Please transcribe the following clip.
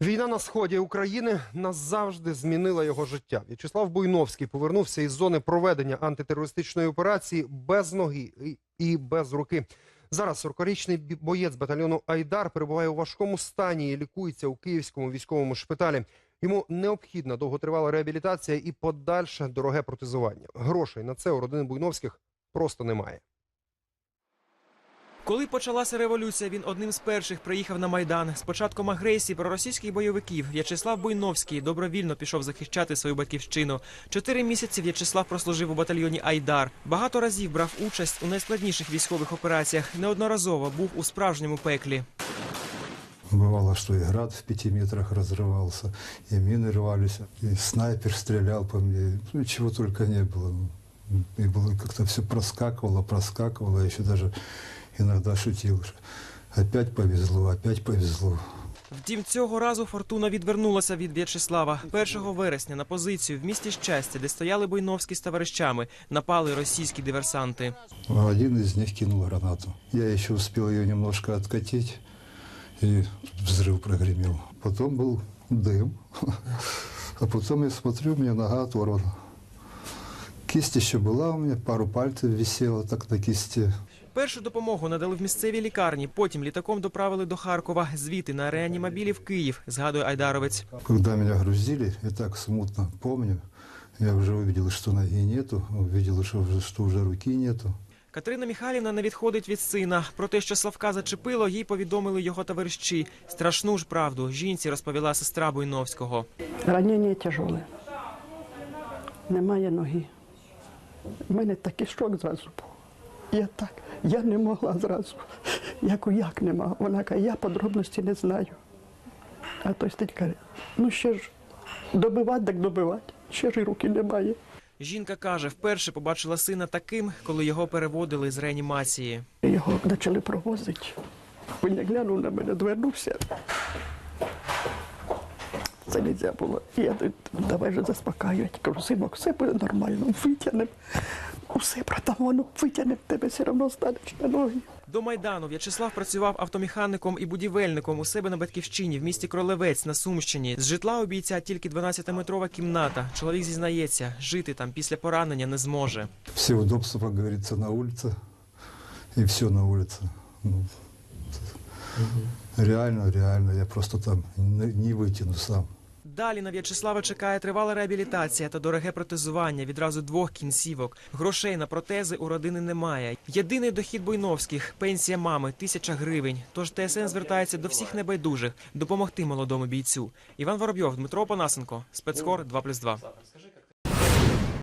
Війна на сході України назавжди змінила його життя. В'ячеслав Буйновський повернувся із зони проведення антитерористичної операції без ноги і- без руки. Зараз 40-річний боєць батальйону Айдар перебуває у важкому стані і лікується у київському військовому шпиталі. Йому необхідна довготривала реабілітація і подальше дороге протезування. Грошей на це у родини Буйновських просто немає. Коли почалася революція, він одним з перших приїхав на майдан. З початком агресії проросійських бойовиків В'ячеслав Буйновський добровільно пішов захищати свою батьківщину. Чотири місяці В'ячеслав прослужив у батальйоні Айдар. Багато разів брав участь у найскладніших військових операціях. Неодноразово був у справжньому пеклі. Бывало, что и град в пяти метрах разрывался, и мины рвались, и снайпер стрелял по мне, ну, чего только не было. Ну, И было как-то все проскакивало, проскакивало, я еще даже иногда шутил, что опять повезло, опять повезло. Втім, цього разу фортуна відвернулася від В'ячеслава. 1 вересня на позицію в місті щастя, де стояли Буйновський з товаришами, напали російські диверсанти. Один из них кинул гранату. Я еще успел ее немножко откатить, и взрыв прогремел. Потом был дым, а потом я смотрю, у меня нога оторвана. Кисть еще была у меня, пару пальцев висело так на кисти. Першу допомогу надали в місцевій лікарні, потім літаком доправили до Харкова, звідти на реанімобілі в Київ, згадує Айдаровець. Когда меня грузили, я так смутно помню, я уже увидел, что ноги нету, увидел, что, уже- что уже руки нету. Катерина Михайлівна не відходить від сина. Про те, що Славка зачепило, їй повідомили його товариші. Страшну ж правду жінці розповіла сестра Буйновського. Ранення тяжеле. Немає ноги. У мене такий шок зразу був. Я так, я не могла зразу. Яку як нема. Вона каже, я подробності не знаю. А той стить каже, ну ще ж добивати, так добивати. Ще ж і руки немає. Жінка каже, вперше побачила сина таким, коли його переводили з реанімації. Його почали провозити. Він як глянув на мене, двернувся. Це не можна було. І Я тут, давай же заспокаювати. Кажу, синок, все буде нормально, витягнемо. Усе, братан, воно витягнемо, тебе все одно станеш на ноги. До майдану В'ячеслав працював автомеханіком і будівельником у себе на батьківщині в місті Кролевець на Сумщині. З житла у бійця тільки 12-метрова кімната. Чоловік зізнається, жити там після поранення не зможе. Все удобства, как говорится, на улице, и все на улице. Ну, Реально, реально, я просто там не, вытяну сам. Далі на В'ячеслава чекає тривала реабілітація та дороге протезування відразу двох кінцівок. Грошей на протези у родини немає. Єдиний дохід Буйновських пенсія мами тисяча гривень. Тож ТСН звертається до всіх небайдужих допомогти молодому бійцю. Іван Воробйов, Дмитро Панасенко, спецкор 2+,2.